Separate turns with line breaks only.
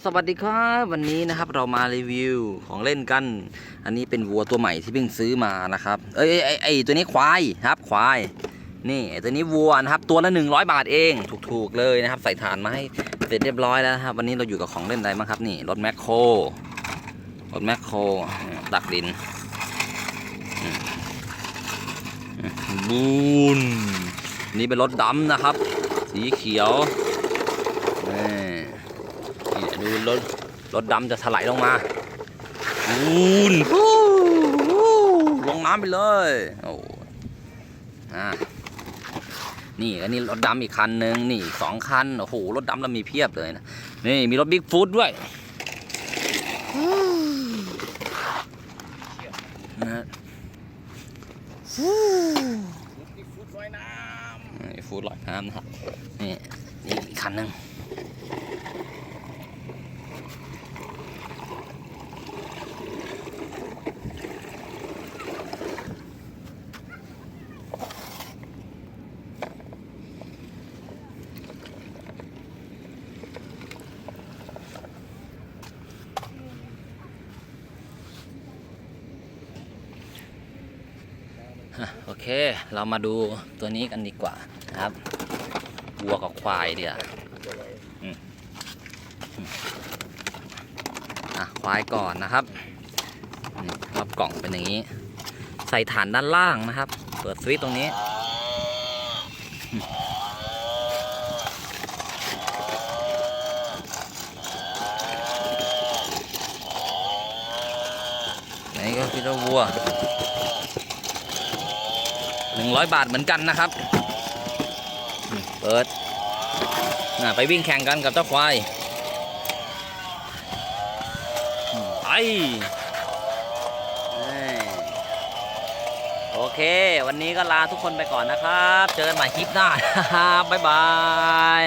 สวัสดีครับวันนี้นะครับเรามารีวิวของเล่นกัน อันนี้เป็นวัวตัวใหม่ที่เพิ่งซื้อมานะครับ เอ้ยไอ้ไอ้ไอ้ตัวนี้ควายครับควาย นี่ไอ้ตัวนี้วัวนะครับตัวละ100 บาทเองถูกๆเลยนะครับ ใส่ฐานมาให้เสร็จเรียบร้อยแล้วนะครับวันนี้เราอยู่กับของเล่นอะไรบ้างครับนี่รถแมคโครรถแมคโครตักดินอืมอืมบูนนี่เป็นรถดำนะครับ สีเขียวนี่นี่ ดูรถรถดำจะถลายลงมาอูนฟู้ฟู้ลงน้ำไปเลยโอ้อ่านี่อันนี้รถดำอีกคันหนึ่งนี่อีกสองคันโอ้โหรถดำเรามีเพียบเลยนะนี่มีรถบิ๊กฟูดด้วยนะฮะฟู้นี่ฟูดลอยน้ำนะครับนี่นี่อีกคันหนึ่ง โอเค เรามาดูตัวนี้กันดีกว่าครับวัวกับควายเดียวควายก่อนนะครับรอบกล่องเป็นอย่างนี้ ใส่ฐานด้านล่างนะครับ เปิดสวิตช์ตรงนี้นี่ก็คือวัว หนึ่งร้อยบาทเหมือนกันนะครับ เปิดไปวิ่งแข่งกันกับเจ้าควายไปโอเค วันนี้ก็ลาทุกคนไปก่อนนะครับ เจอกันใหม่คลิปหน้า บ๊ายบาย